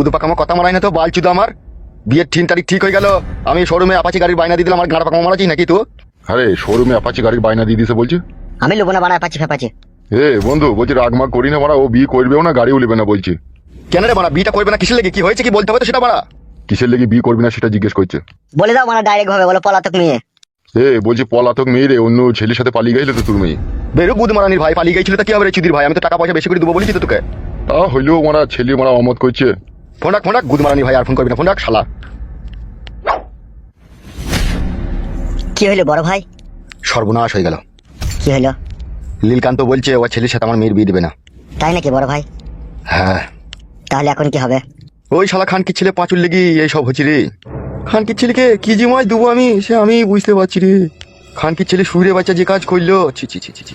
পুদু পাকামা কথা মারাই না তো বাল চুদা আমার। বিয়ের তিন তারিখ ঠিক হয়ে গেল আমি শোরুমে আপাচি গাড়ির বাইনা দিয়ে দিলাম আমার গাড়া পাকামা মারাচ্ছিস নাকি তো আরে শোরুমে অ্যাপাচি গাড়ির বাইনা দিয়ে দিছে বলছে? আমি লোবো না বাড়া ফেপাচ্ছি এ বন্ধু বলছি রাগমাগ করি না মারা ও বিয়ে করবেও না গাড়িও নেবে না বলছে। কেন রে বাড়া বিয়েটা করবে না কিসের লেগে? কি হয়েছে কি বলতে হবে তো সেটা বাড়া। কিসের লেগে বিয়ে করবি না সেটা জিজ্ঞেস করছে। বলে দাও মানে ডাইরেক্ট ভাবে বলো পলাতক মেয়ে। এ বলছি পলাতক মেয়ে রে অন্য ছেলের সাথে পালিয়ে গেছিল তো তোর মেয়ে। বেরো বুধ মারানির ভাই পালিয়ে গেছিল তা কি হবে রে চুদির ভাই? আমি তো টাকা পয়সা বেশি করে দেবো বলেছি তো তোকে। তা হইলেও মারা ছেলে মারা অমত করছে। ফোন রাখ ফোন রাখ গুদ মারানি ভাই আর ফোন করবি না ফোন রাখ শালা। কি হইল বড় ভাই? সর্বনাশ হয়ে গেল। কি হইল? লীলকান্ত বলছে ও ছেলের সাথে আমার মেয়ের বিয়ে দেবে না। তাই নাকি বড় ভাই? হ্যাঁ। তাহলে এখন কি হবে? ওই শালা খানকির ছেলে পাঁচুর লেগে এইসব হচ্ছে রে। খানকির ছেলেকে কি যে মাছ দেবো আমি সে আমি বুঝতে পারছি রে। খানকির ছেলে সুরে বাচ্চা যে কাজ করল ছি ছি ছি ছি।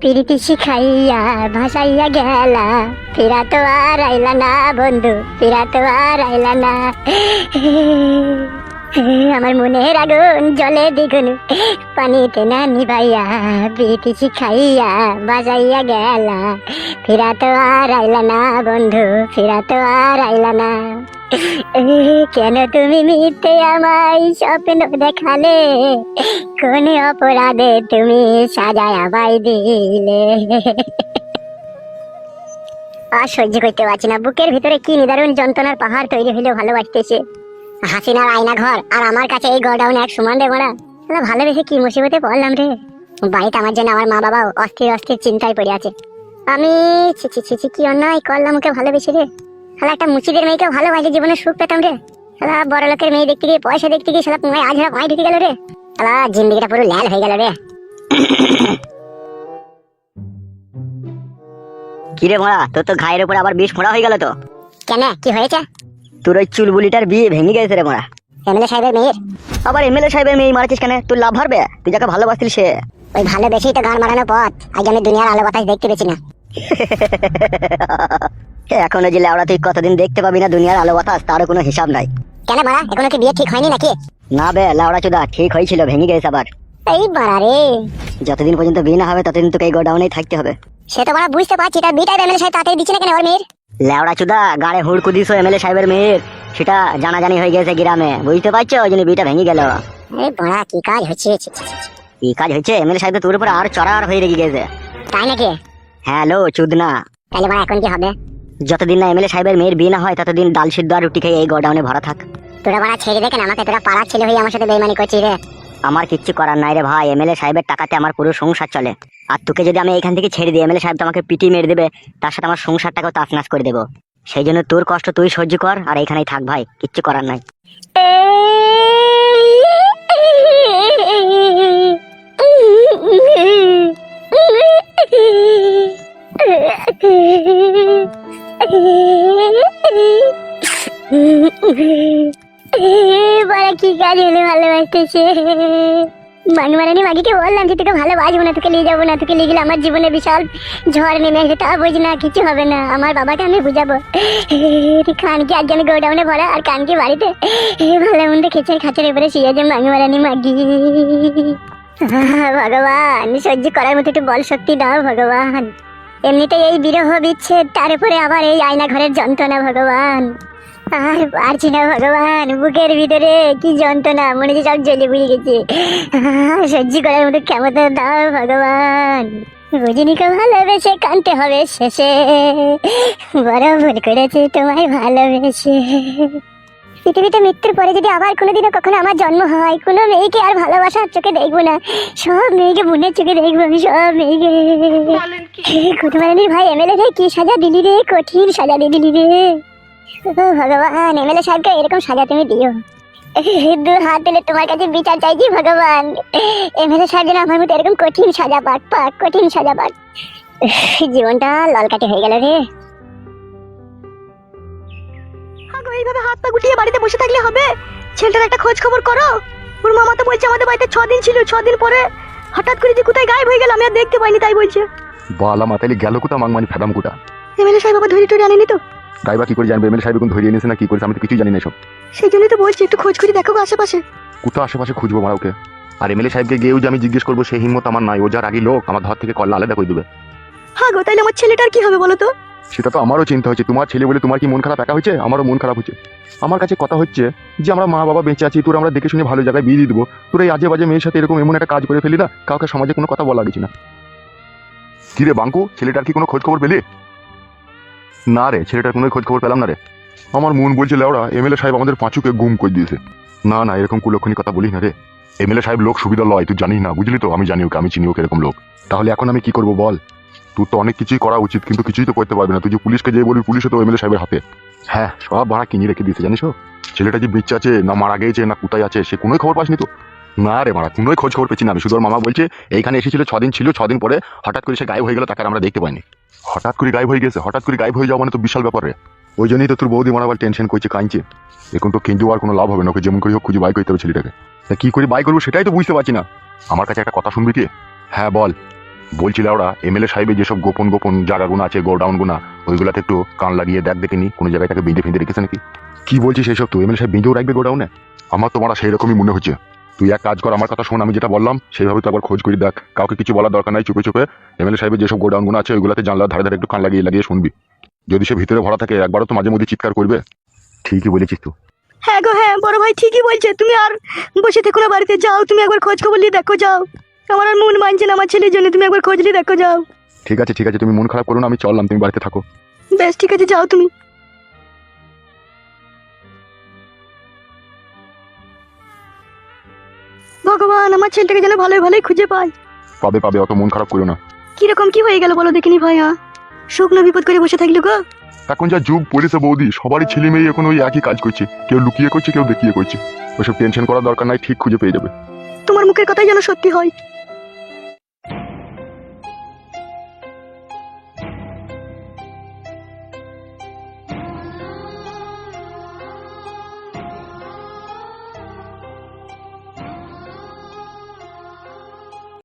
প্রীতি শিখাইয়া ভাসাইয়া গেলা। ফিরা তো আর আইলা না বন্ধু ফিরা তো আর না। আমার মনের আগুন জলে দ্বিগুণ। পানিতে না নিভাইয়া প্রীতি শিখাইয়া বাজাইয়া গেলা। ফিরা তো আর আইলা না বন্ধু ফিরা তো আর আইলা না। কেন তুমি মিথ্যে আমায় স্বপ্ন দেখালে? কোন অপরাধে তুমি সাজায় আমায় দিলে? আর সহ্য করতে পারছি না। বুকের ভিতরে কি নিদারুণ যন্ত্রণার পাহাড় তৈরি হইলে ভালোবাসতেছে। হাসিনার আয়না ঘর আর আমার কাছে এই গোডাউন এক সমান রে তাহলে ভালোবেসে কি মুসিবতে পড়লাম রে? বাড়িতে আমার জন্য আমার মা বাবা অস্থির অস্থির চিন্তায় পড়ে আছে। আমি ছি ছি ছি ছি কি অন্যায় করলাম ওকে ভালোবেসে রে? তাহলে একটা মুচিদের মেয়েকে ভালোবাসে জীবনে সুখ পেতাম রে। শালা বড় লোকের মেয়ে দেখতে গিয়ে পয়সা দেখতে গিয়ে শালা পুঙ্গায় আজ পায়ে ঢুকে গেল রে। শালা জিন্দিগিটা পুরো ল্যাল হয়ে গেল রে। কি রে মোড়া তোর তো ঘায়ের উপর আবার বিষ ফোড়া হয়ে গেল তো। কেন? কি হয়েছে? তোর ওই চুলবুলিটার বিয়ে ভেঙে গেছে রে মোড়া এমএলএ সাহেবের মেয়ের? আবার এমএলএ সাহেবের মেয়ে মারছিস কেন? তুই লাভ হারবে? তুই যাকে ভালোবাসতিল সে। ওই ভালোবেসেই তো গান মারানোর পথ। আজ আমি দুনিয়ার আলো বাতাস দেখতে পেয়েছি না। এখনও যে লেওড়া তুই কতদিন দেখতে পাবি না দুনিয়ার আলো বাতাস তারও কোনো হিসাব নাই। কেন মারা? এখনও কি বিয়ে ঠিক হয়নি নাকি? না বে লাউড়া চুদা ঠিক হয়েছিল ভেঙে গেছে আবার। এই বাড়া রে। যতদিন পর্যন্ত বিয়ে না হবে ততদিন তোকে এই গোডাউনেই থাকতে হবে। সে তো মারা বুঝতে পারছি তার বিটাই এমএলএ সাহেব তাড়াতাড়ি দিচ্ছে না কেন ওর মেয়ের? লেওড়া চুদা গাড়ে হুড়কু দিস এমএলএ সাহেবের মেয়ের। সেটা জানাজানি হয়ে গেছে গ্রামে। বুঝতে পারছ ওই জন্য বিয়েটা ভেঙে গেল? এই বাড়া কি কাজ হচ্ছে। কি কাজ হয়েছে এমএলএ সাহেব তোর উপর আর চড়ার হয়ে রেগে গেছে। তাই নাকি? হ্যালো চুদনা। তাহলে মারা এখন কি হবে? যতদিন না এমএলএ সাহেবের মেয়ের বিয়ে না হয় ততদিন ডাল সিদ্ধ আর রুটি খেয়ে এই গোডাউনে ভরা থাক। তোরা বাড়া ছেড়ে দেখেন আমাকে তোরা পাড়ার ছেলে হয়ে আমার সাথে বেইমানি করছিস রে। আমার কিচ্ছু করার নাই রে ভাই এমএলএ সাহেবের টাকাতে আমার পুরো সংসার চলে। আর তোকে যদি আমি এখান থেকে ছেড়ে দিই এমএলএ সাহেব তো আমাকে পিটি মেরে দেবে, তার সাথে আমার সংসারটাকেও তাসনাস করে দেবো। সেই জন্য তোর কষ্ট তুই সহ্য কর, আর এখানেই থাক ভাই, কিচ্ছু করার নাই। বড় কি কাজ হলে ভালোবাসতেছে? বানমারানি মাগিকে বললাম যে তোকে ভালোবাসবো না তোকে নিয়ে যাব না তোকে নিয়ে গেলে আমার জীবনে বিশাল ঝড় নেমে আসবে। তা বুঝ না কিছু হবে না আমার বাবাকে আমি বুঝাবো। খানকে আজকে আমি গোডাউনে ভরা আর কানকে বাড়িতে ভালো মন্দ খেচের খাচের এবারে শিয়াছে মাংমারানি মাগি। আহ, ভগবান সহ্য করার মতো একটু বল শক্তি দাও ভগবান। এমনিতে এই বিরহ বিচ্ছেদ তার উপরে আবার এই আয়না ঘরের যন্ত্রণা ভগবান। আর পারছি না ভগবান বুকের ভিতরে কি যন্ত্রণা মনে হচ্ছে সব জ্বলে বুঝে গেছে। সহ্য করার মতো ক্ষমতা দাও ভগবান। রজনীকে ভালোবেসে কানতে হবে শেষে। বড় ভুল করেছে তোমায় ভালোবেসে। পৃথিবীতে মৃত্যুর পরে যদি আবার কোনোদিনও কখনো আমার জন্ম হয় কোনো মেয়েকে আর ভালোবাসার চোখে দেখব না। সব মেয়েকে বোনের চোখে দেখব আমি সব মেয়েকে। কুটুমারানির ভাই এমএলএ রে কি সাজা দিলি রে কঠিন সাজা দিলি রে। ভগবান এমএলএ সাহেবকে এরকম সাজা তুমি দিও। দু হাত দিলে তোমার কাছে বিচার চাইছি ভগবান। এমএলএ সাহেব যেন আমার মতো এরকম কঠিন সাজা পাক পাক কঠিন সাজা পাক জীবনটা ললকাটে হয়ে গেল রে। এইভাবে হাত পা গুটিয়ে বাড়িতে বসে থাকলে হবে? ছেলেটার একটা খোঁজ খবর করো। ওর মামা তো বলছে আমাদের বাড়িতে ছ দিন ছিল ছ দিন পরে হঠাৎ করে যে কোথায় গায়েব হয়ে গেল আমি আর দেখতে পাইনি তাই বলছে। বালা মাতালি গেল কোথা মাংমানি ফেদাম কোথা এমএলএ সাহেব আবার ধরে টরে আনেনি তো? গাইবা কি করে জানবে? এমএলএ সাহেব এখন ধরিয়ে এনেছে না কি করেছে? আমি তো কিছুই জানি না সব সেই জন্যই তো বলছি একটু খোঁজ করে দেখো গো আশেপাশে। কোথা আশেপাশে খুঁজবো মারা ওকে। আর এমএলএ সাহেবকে গিয়েও যে আমি জিজ্ঞেস করব সেই হিম্মত আমার নাই। ও যার আগে লোক আমার ধর থেকে কল্লা আলাদা করে দেবে। হ্যাঁ গো তাইলে আমার ছেলেটার কি হবে বলো তো? সেটা তো আমারও চিন্তা হচ্ছে। তোমার ছেলে বলে তোমার কি মন খারাপ? একা হচ্ছে আমারও মন খারাপ হচ্ছে। আমার কাছে কথা হচ্ছে যে আমরা মা বাবা বেঁচে আছি তোর আমরা দেখে শুনে ভালো জায়গায় বিয়ে দিয়ে দেবো। তোর এই আজে বাজে মেয়ের সাথে এরকম এমন একটা কাজ করে ফেলি না কাউকে সমাজে কোনো কথা বলা গেছি না। কি রে বাঙ্কু ছেলেটার কি কোনো খোঁজ খবর পেলি? না রে ছেলেটার কোনো খোঁজ খবর পেলাম না রে। আমার মন বলছে লেওড়া এমএলএ সাহেব আমাদের পাঁচুকে গুম করে দিয়েছে। না না এরকম কুলক্ষণী কথা বলিস না রে। এমএলএ সাহেব লোক সুবিধা লয় তুই জানিস না বুঝলি তো? আমি জানি ওকে আমি চিনি ওকে এরকম লোক। তাহলে এখন আমি কি করব বল? তোর তো অনেক কিছুই করা উচিত কিন্তু কিছুই তো করতে পারবি না। তুই যে পুলিশকে যে বলবি পুলিশে তো এমএলএ সাহেবের হাতে। হ্যাঁ সব ভাড়া কিনে রেখে দিয়েছে জানিস ছেলেটা যে বেঁচে আছে না মারা গেছে না কোথায় আছে সে কোনোই খবর পাসনি তো। না রে মারা কোনোই খোঁজ খবর পেয়েছি না। আমি শুধু মামা বলছে, এইখানে এসেছিল, ছদিন ছিল, ছদিন পরে হঠাৎ করে সে গায়েব হয়ে গেল, তাকে আমরা দেখতে পাইনি। হঠাৎ করে গায়েব হয়ে গেছে, হঠাৎ করে গায়েব হয়ে যাওয়া মানে তো বিশাল ব্যাপার রে। ওই জন্যই তো তোর বৌদি মারা আবার টেনশন করছে, কাঁদছে। এখন তো কিন্তু আর কোনো লাভ হবে না, ওকে যেমন করে হোক খুঁজে বাই করতে হবে ছেলেটাকে। তা কি করে বাই করব সেটাই তো বুঝতে পারছি না। আমার কাছে একটা কথা শুনবি কি? হ্যাঁ বল। বলছিল ওরা, এমএলএ সাহেবের যেসব গোপন গোপন জায়গাগুলো আছে, গোডাউন গুনা, ওইগুলাতে একটু কান লাগিয়ে দেখ দেখে নি, কোনো জায়গায় তাকে বেঁধে ফেঁধে রেখেছে নাকি? কি বলছিস সেসব তো এমএলএ সাহেব বেঁধেও রাখবে গোডাউনে? আমার তো মারা সেই রকমই মনে হচ্ছে। তুই এক কাজ কর আমার কথা শোন আমি যেটা বললাম সেইভাবে তো আবার খোঁজ করে দেখ। কাউকে কিছু বলার দরকার নাই চুপে চুপে। এমএলএ সাহেবের যেসব গোডাউনগুলো আছে ওইগুলাতে জানলার ধারে ধারে একটু কান লাগিয়ে লাগিয়ে শুনবি। যদি সে ভিতরে ভরা থাকে একবারও তো মাঝে মধ্যে চিৎকার করবে। ঠিকই বলেছিস তুই। হ্যাঁ গো হ্যাঁ বড় ভাই ঠিকই বলছে। তুমি আর বসে থেকো না বাড়িতে যাও তুমি একবার খোঁজ খবর নিয়ে দেখো যাও। আমার আর মন মানছে না আমার ছেলের জন্য তুমি একবার খোঁজ নিয়ে দেখো যাও। ঠিক আছে ঠিক আছে তুমি মন খারাপ করো না আমি চললাম তুমি বাড়িতে থাকো। বেশ ঠিক আছে যাও তুমি। ভগবান আমার ছেলেটাকে যেন ভালোই ভালোই খুঁজে পাই। পাবে পাবে অত মন খারাপ করো না। কীরকম কি হয়ে গেল বলো দেখিনি ভাইয়া? শুকনো বিপদ করে বসে থাকল গো। এখন যা যুগ পড়েছে বৌদি সবারই ছেলে মেয়ে এখন ওই একই কাজ করছে। কেউ লুকিয়ে করছে কেউ দেখিয়ে করছে। ওসব টেনশন করার দরকার নাই ঠিক খুঁজে পেয়ে যাবে। তোমার মুখের কথাই যেন সত্যি হয়।